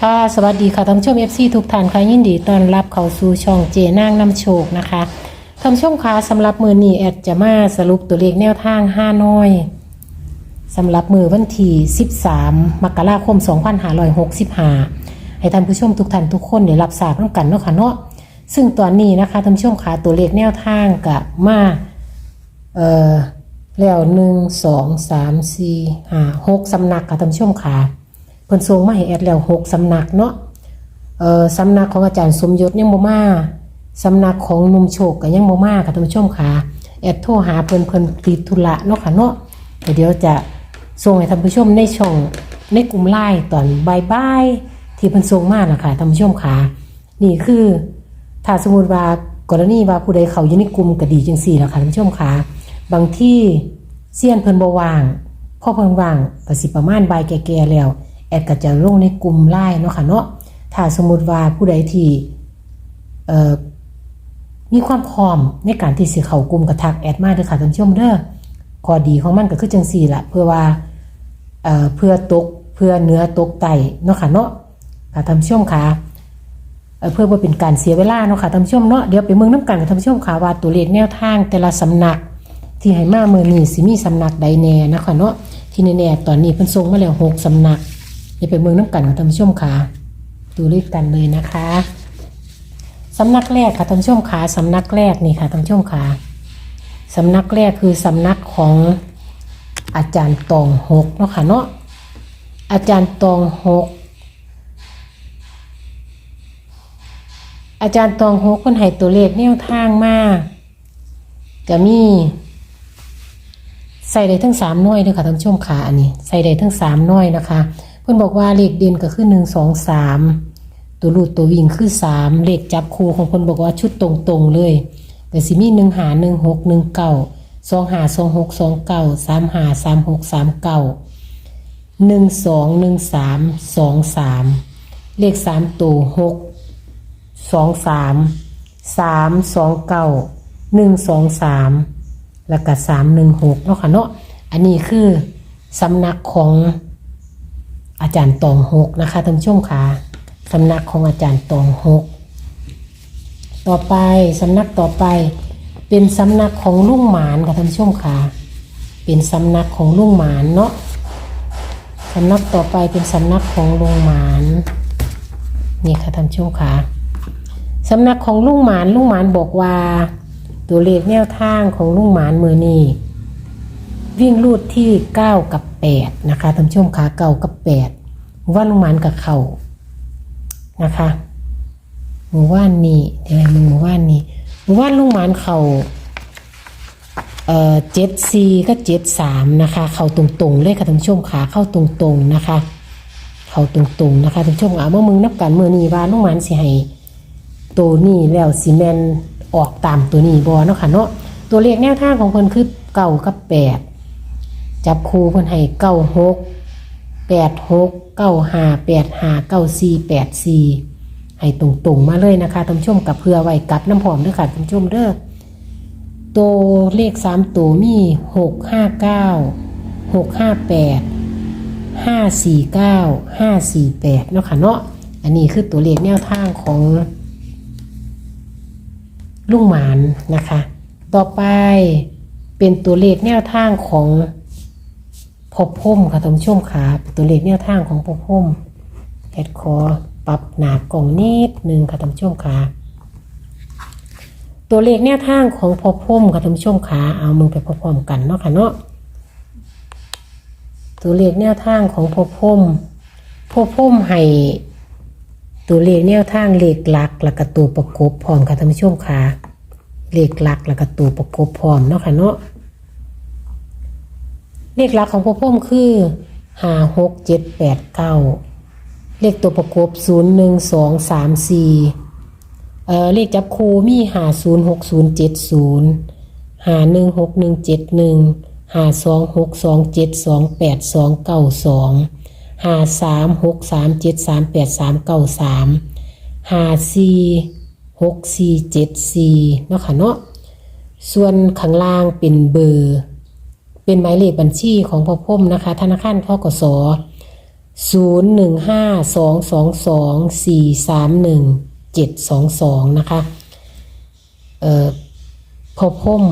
ค่ะ สวัสดีค่ะท่านผู้ชม FC ทุกท่านค่ะยินดีต้อนรับเข้าสู่ช่องเจนางนำโชคนะคะท่านผู้ชมคะสำหรับมือนี้แอดจะมาสรุปตัวเลขแนวทาง5น้อยสำหรับมือวันที่13 มกราคม 2565 ให้ท่านผู้ชมทุกท่านทุกคนได้รับทราบน้ำกันเนาะค่ะเนาะซึ่งตอนนี้นะคะท่านผู้ชมคะตัวเลขแนวทางกับมาเอ่อแล้วหนึ่งสองสามสี่ห้าหกสำนักค่ะท่านผู้ชมค่ะ เพิ่นส่งมาให้แอดแล้วหกสำนักเนาะเอ่อสำนักของอาจารย์สมยศยังบ่มาสำนักของนุ่มโชคก็ยังบ่มาค่ะท่านผู้ชมค่ะแอดโทรหาเพิ่นเพิ่นติดธุระเนาะค่ะเนาะเดี๋ยวจะส่งให้ท่านผู้ชมในช่องในกลุ่มไลน์ตอนบ่ายๆที่เพิ่นส่งมาน่ะค่ะท่านผู้ชมค่ะนี่คือถ้าสมมุติว่ากรณีว่าผู้ใดเขาอยู่ในกลุ่มก็ดีจังซี่ล่ะค่ะท่านผู้ชมค่ะบางที่เซียนเพิ่นบ่ว่างพอเพิ่นว่างก็สิประมาณบ่ายแก่ๆแล้ว แอดก็จะลงในกลุ่มไลน์เนาะค่ะเนาะถ้าสมมุติว่าผู้ใดที่มีความพร้อมในการที่สิเข้ากลุ่มกระทักแอดมาเด้อค่ะท่านผู้ชมเด้อข้อดีของมันก็คือจังซี่ละเพื่อว่าเเพื่อตกเพื่อเนื้อตกไตเนาะค่ะเนาะค่ะท่านผู้ชมค่ะเพื่อบ่าเป็นการเสียเวลาเนาะค่ะท่านผู้ชมเนาะเดี๋ยวไปเมืองน้ำกันกับท่านผู้ชมค่ะว่าตัวเลขแนวทางแต่ละสำนัก ที่ให้มาเมื่อนี้สิมีสำนักใดแน่นะคะเนาะที่แน่ๆตอนนี้เพิ่นส่งมาแล้วหกสำนัก เดี๋ยวไปเมืองน้ำกันกับท่านผู้ชมค่ะดูเลขกันเลยนะคะสำนักแรกค่ะท่านผู้ชมขาสำนักแรกนี่ค่ะท่านผู้ชมขาสำนักแรกคือสำนักของอาจารย์ตองหกเนาะค่ะเนาะอาจารย์ตองหกอาจารย์ตองหกคนให้ตัวเลขแนวทางมาก็มี ใส่ได้ทั้งสามน้อยเลยค่ะท่านผู้ชมค่ะอันนี้ ใส่ได้ทั้งสามน้อยนะคะ พื่นบอกว่าเลขเด่นก็คือหนึ่งสองสามตัวรูดตัววิ่งคือสามเลขจับคู่ของเพื่นบอกว่าชุดตรงๆเลยแต่สิมีหนึ่งหาหนึ่งหกหนึ่งเก้าสองหาสองหกสองเก้าสามหาสามหกสามเก้าหนึ่งสองหนึ่งสามสองสามเลขสามตัวหกสองสามสามสองเก้าหนึ่งสองสามแล้วก็สามหนึ่งหกเนาะค่ะเนาะอันนี้คือสำนักของ อาจารย์ตองหกนะคะท่านชมค่ะสำนักของอาจารย์ตองหกต่อไปสำนักต่อไปเป็นสำนักของลุงหมานค่ะท่านชมค่ะเป็นสำนักของลุงหมานเนาะสำนักต่อไปเป็นสำนักของลุงหมานนี่ค่ะท่านชมค่ะสำนักของลุงหมานลุงหมานบอกว่า ตัวเลขแนวทางของลุงหมานมือนี้วิ่งรูดที่ 9 กับ 8นะคะท่านผู้ชมขาเก่ากับ 8 ว่าลุมานกับเขานะคะหมู่ว่านนี้เดี๋ยวมึงหมู่ว่านนี้หมู่ว่านลุงหมานเขาเอ่อเจ็ดซีก็เจ็ดสามนะคะ เข้าตรงๆ เลยค่ะท่านผู้ชมขาเข้าตรงๆนะคะ เข้าตรงๆนะคะท่านผู้ชมเอาเมื่อมึงนับกันเมื่อนี้ว่าลุงหมานสิให้ตัวนี้แล้วซีเมนออกตามตัวนี้บอเนาะค่ะเนาะตัวเลขแนวทางของเพิ่นคือเก้ากับแปด จับคู่เพิ่นให้เก้าหกแปดหกเก้าห้าแปดห้าเก้าสี่แปดสี่ให้ตรงๆมาเลยนะคะท่านชมกับเพื่อไว้กับน้ำหอมด้วยค่ะท่านชมเด้อตัวเลขสามตัวมีหกห้าเก้าหกห้าแปดห้าสี่เก้าห้าสี่แปดเนาะค่ะเนาะอันนี้คือตัวเลขแนวทางของลุงหมานนะคะ ต่อไปเป็นตัวเลขแนวทางของ พบพุ่มค่ะท่านผู้ชมค่ะเป็นตัวเลขแนวทางของพบพุ่มแอดคอปรับหนากล่องนิดหนึ่งค่ะท่านผู้ชมค่ะตัวเลขแนวทางของพบพุ่มค่ะท่านผู้ชมค่ะเอามือไปพร้อมๆกันเนาะค่ะเนาะตัวเลขแนวทางของพบพุ่มพบพุ่มให้ตัวเลขแนวทางเลขหลักแล้วก็ตัวประกบพร้อมค่ะท่านผู้ชมค่ะเลขหลักแล้วก็ตัวประกบพร้อมเนาะค่ะเนาะ เลขหลักของพ่อพ่อมคือห้าหกเจ็ดแปดเก้าเลขตัวประกบศูนย์หนึ่งสองสามสี่เอ่อเลขจับคูมีห้าศูนย์หกศูนย์เจ็ดศูนย์ห้าหนึ่งหกหนึ่งเจ็ดหนึ่งห้าสองหกสองเจ็ดสองแปดสองเก้าสองห้าสามหกสามเจ็ดสามแปดสามเก้าสามห้าสี่หกสี่เจ็ดสี่เนาะค่ะเนาะส่วนข้างล่างเป็นเบอร์ เป็นหมายเลขบัญชีของพ่อพ่มนะคะ ธนาคารทกสศูนย์หนึ่งห้าสองสองสองสี่สามหนึ่งเจ็ดสองสองนะคะเอ่อพอพม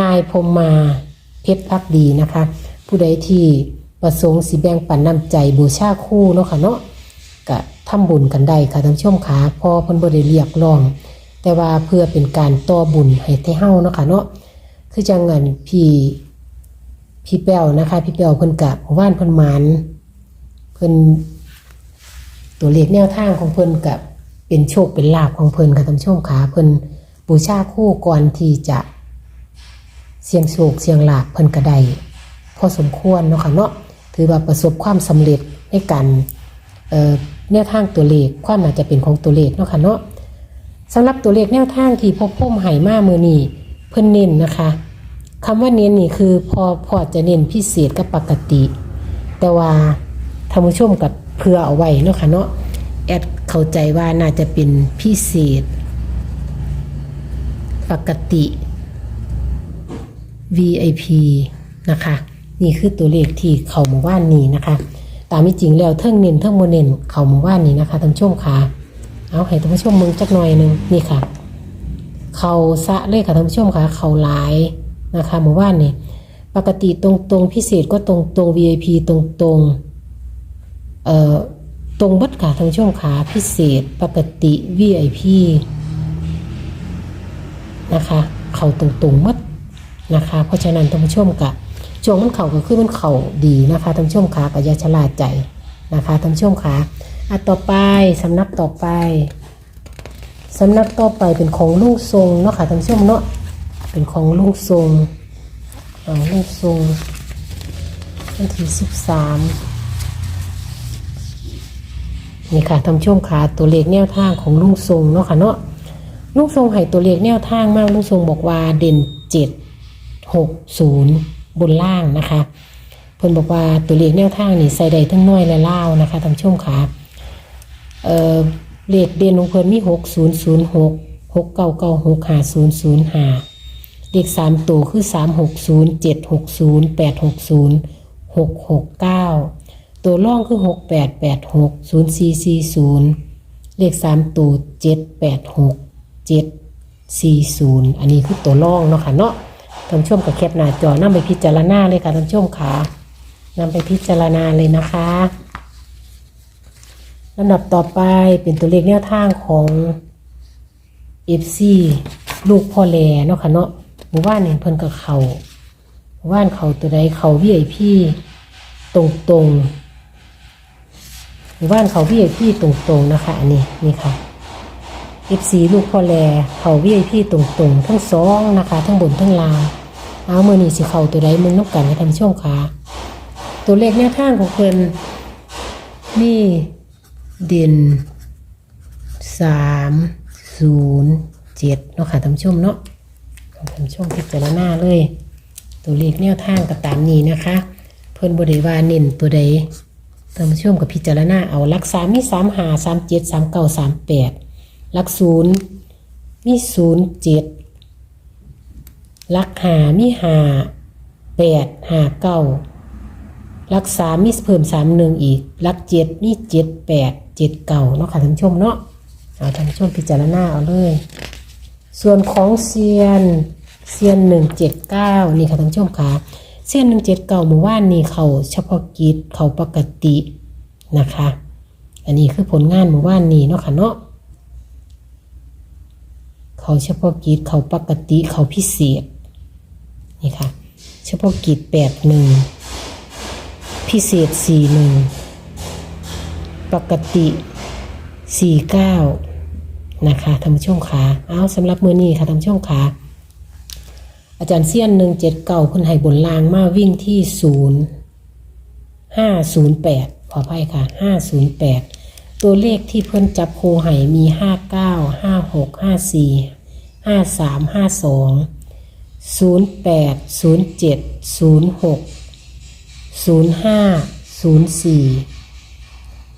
นายพมมาเพชรพักดีนะคะ ผู้ใดที่ประสงค์สิแบ่งปันน้ำใจบูชาคู่เนาะค่ะเนาะก็ทำบุญกันได้ค่ะท่านชมขาพอเพิ่นบ่ได้เรียกร้อง แต่ว่าเพื่อเป็นการต่อบุญให้ให้เฮาเนาะค่ะเนาะคือจังงั้นพี่ พี่แป้วนะคะ พี่แป้วเพิ่นกะว่านเพิ่นหมานเพิ่นตัวเลขแนวทางของเพิ่นกับเป็นโชคเป็นลาภของเพิ่นค่ะท่านผู้ชมขาเพิ่นบูชาคู่ก่อนที่จะ เสียงโศกเสียงลากเพิ่นกระไดพอสมควรเนาะค่ะเนาะถือว่าประสบความสำเร็จในการแนวทางตัวเลขความน่าจะเป็นของตัวเลขเนาะค่ะเนาะสำหรับตัวเลขแนวทางที่พบพุ่มไห่มามือนี้เพิ่นเน้นนะคะ คำว่าเน้นนี่คือพอพอจะเน้นพิเศษกับปกติ แต่ว่าท่านผู้ชมกับเพื่อเอาไว้เนาะค่ะเนาะแอดเข้าใจว่าน่าจะเป็นพิเศษ ปกติ VIP นะคะ นี่คือตัวเลขที่เขาหมู่บ้านนี้นะคะ ตามที่จริงแล้วเทิงเน้นเทิงโมเน้นเขาหมู่บ้านนี้นะคะท่านผู้ชมค่ะเอาให้ท่านผู้ชมมึงจักหน่อยหนึงนี่ค่ะ เขาสะเลยค่ะท่านผู้ชมค่ะ เขาหลาย นะคะหมู่บ้านนี่ปกติตรงตรงๆพิเศษก็ตรงตรง VIP ตรงตรงๆเอ่อตรงบัดค่ะท่านผู้ชมค่ะพิเศษปกติ VIP นะคะ เข่าตรงตรงๆหมดนะคะ เพราะฉะนั้นท่านผู้ชมกะช่วงมันเข่าก็คือมันเข่าดีนะคะท่านผู้ชมขากับยาชลาใจนะคะท่านผู้ชมขาอะต่อไปสำนักต่อไปสำนักต่อไปเป็นของลุงทรงเนาะค่ะท่านผู้ชมเนาะ เป็นของลุงทรงขอ่าลุงทรงวันที่สิบสามนี่ค่ะท่านผู้ชมขาตัวเลขแนวทางของลุงทรงเนาะค่ะเนาะลุงทรงให้ตัวเลขแนวทางมากลุงทรงบอกว่าเด่นเจ็ด60บนล่างนะคะเพิ่นบอกว่าตัวเลขแนวทางนี่ใส่ได้ทั้งน้อยและล่านะคะท่านผู้ชมค่ะเอ่อเลขเด่นของเพิ่นมี6006 6996 5005เก้าหกห้าศูนย์ศูนย์ห้า เลขสามตัวคือสามหกศูนย์เจ็ดหกศูนย์แปดหกศูนย์หกหกเก้าตัวล่องคือหกแปดแปดหกศูนย์สี่สี่ศูนย์เลขสามตัวเจ็ดแปดหกเจ็ดสี่ศูนย์อันนี้คือตัวล่องเนาะค่ะเนาะท่านชมกับแคปหน้าจอนำไปพิจารณาเลยค่ะท่านชมขาะนำไปพิจารณาเลยนะคะลำดับต่อไปเป็นตัวเลขแนวทางของ FC ลูกพ่อแลเนาะค่ะเนาะ หมู่บ้านเห็นเพิ่นกับเขาหมู่บ้านเขาตัวใดเขา VIP ตรงตรงๆหมู่บ้านเขา VIP ตรงตรงๆนะคะอันนี้นี่ค่ะ FC ลูกพ่อแลเขา VIP ตรงๆทั้งสองนะคะ ทั้งบนทั้งล่างเอาเมื่อนี่สิเขาตัวใดมึงนกกันให้ทำช่วงขาตัวเลขแนวทางของเพิ่นนี่เด่นสามศูนย์เจ็ดเนาะค่ะท่านผู้ชมเนาะ ท่านผู้ชมพิจารณาเลย ตัวเลขแนวทางก็ตามนี้นะคะ เพิ่นบริวาเน้นตัวใดท่านผู้ชมกับพิจารณาเอาลักสามมีสามหาสามเจ็ดสามเก้าสามแปดลักศูนย์มีศูนย์เจ็ดลักหามีหาแปดหาเก้าลักสามมีเพิ่มสามหนึ่งอีกลักเจ็ดมีเจ็ดแปดเจ็ดเก้าเนาะค่ะท่านผู้ชมเนาะเอาท่านผู้ชมพิจารณาเอาเลย ส่วนของเซียนเซียนหนึ่งเจ็ดเก้านี่ค่ะท่านผู้ชมค่ะเซียนหนึ่งเจ็ดเก้าเมื่อวานนี้เขาเฉพาะกิจเขาปกตินะคะ อันนี้คือผลงานเมื่อวานนี้เนาะค่ะเนาะเขาเฉพาะกิจเขาปกติเขาพิเศษนี่ค่ะเฉพาะกิจแปดหนึ่งพิเศษสี่หนึ่งปกติสี่เก้า นะคะท่านผู้ชมขาเอาสำหรับมือนี้ค่ะท่านผู้ชมขาอาจารย์เซียนหนึ่งเจ็ดเก้าคนให้บนลางมาวิ่งที่ศูนย์ห้าศูนย์แปดขออภัยค่ะห้าศูนย์แปดตัวเลขที่เพิ่อนจับโคไห่มีห้าเก้าห้าหกห้าสี่ห้าสามห้าสองศูนย์แปดศูนย์เจ็ดศูนย์หกศูนย์ห้าศูนย์สี่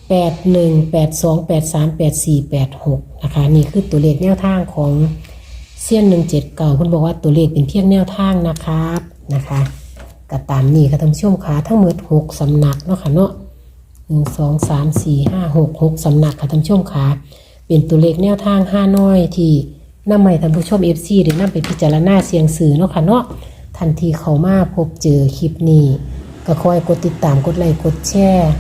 แปดหนึ่งแปดสองแปดสามแปดสี่แปดหก นะคะ นี่คือตัวเลขแนวทางของเซียนหนึ่งเจ็ดเก่าคุณบอกว่าตัวเลขเป็นเพียงแนวทางนะครับนะคะก็ตามนี้ค่ะท่านผู้ชมค่ะทั้งหมดหกสำนักเนาะค่ะเนาะหนึ่งสองสามสี่ห้าหกหกสำนักค่ะท่านผู้ชมค่ะเป็นตัวเลขแนวทางห้าน้อยที่นำมาให้ท่านผู้ชมเอฟซีหรือนำไปพิจารณาเสียงสื่อเนาะค่ะเนาะทันทีเขามาพบเจอคลิปนี้ ก็คอยกดติดตามกดไลค์กดแชร์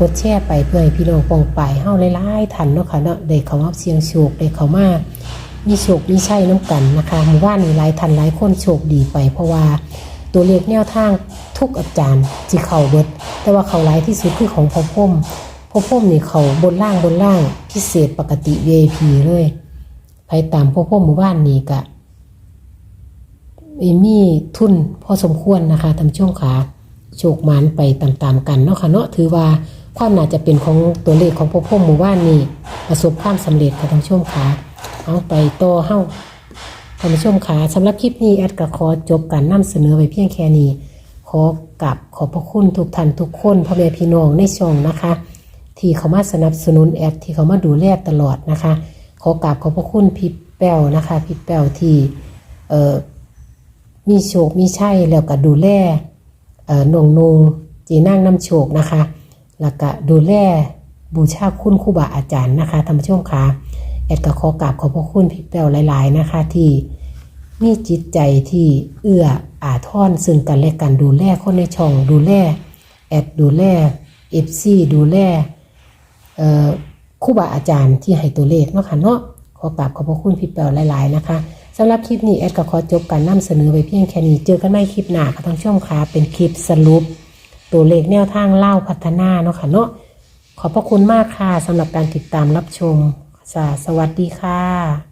กดแชร์ไปเพื่อให้พี่น้องปองไปเฮาหลายๆทันเนาะค่ะเนาะได้เขามาเสียงโชคได้เขามามีโชคมีชัยน้ำกันนะคะหมู่บ้านนี้หลายทันหลายคนโชคดีไป เพราะว่าตัวเลขแนวทางทุกอาจารย์ที่เขาเบิด แต่ว่าเขาหลายที่สุดคือของพ่อพ่มพ่อพ่มนี่เขาบนล่างบนล่างพิเศษปกติ VIP เลยไปตามพ่อพ่มหมู่บ้านนี้กะเอมี่ทุนพอสมควรนะคะทำช่วงขาโชคมานไปตามๆกันเนาะค่ะเนาะถือว่า ความน่าจะเป็นของตัวเลขของพวกพ่อหมู่บ้านนี่ประสบความสำเร็จค่ะทางช่วงขาเอาไปต่อเฮ้าท่านผู้ชมขาสำหรับคลิปนี้แอดก็ขอจบการนำเสนอไว้เพียงแค่นี้ ขอกลับขอบพระคุณทุกท่านทุกคนพ่อแม่พี่น้องในช่องนะคะ ที่เขามาสนับสนุนแอดที่เขามาดูแลตลอดนะคะ ขอกราบขอบพระคุณพี่แป้วนะคะพี่แป้วที่เอ่อมีโชคมีชัยแล้วก็ดูแลเอ่อหนงนงจีนั่งน้ำโชคนะคะ แล้วก็ดูแลบูชาคุณครูบาอาจารย์นะคะท่านผู้ชมคะแอดก็ขอกราบขอบพระคุณพี่แป้วหลาย ๆ นะคะ ที่มีจิตใจที่เอื้ออาทรซึ่งกันและกันดูแลคนในช่องดูแลแอดดูแลเอฟซีดูแลเอ่อครูบาอาจารย์ที่ให้ตัวเลขเนาะค่ะเนาะขอกราบขอบพระคุณพี่แปวหลาย ๆ นะคะสำหรับคลิปนี้แอดก็ขอจบการนำเสนอไว้เพียงแค่นี้เจอกันใหม่คลิปหน้าค่ะทั้งช่วงคะเป็นคลิปสรุป ตัวเลขแนวทางเล่าพัฒนาเนาะค่ะเนาะขอบพระคุณมากค่ะสำหรับการติดตามรับชมสวัสดีค่ะ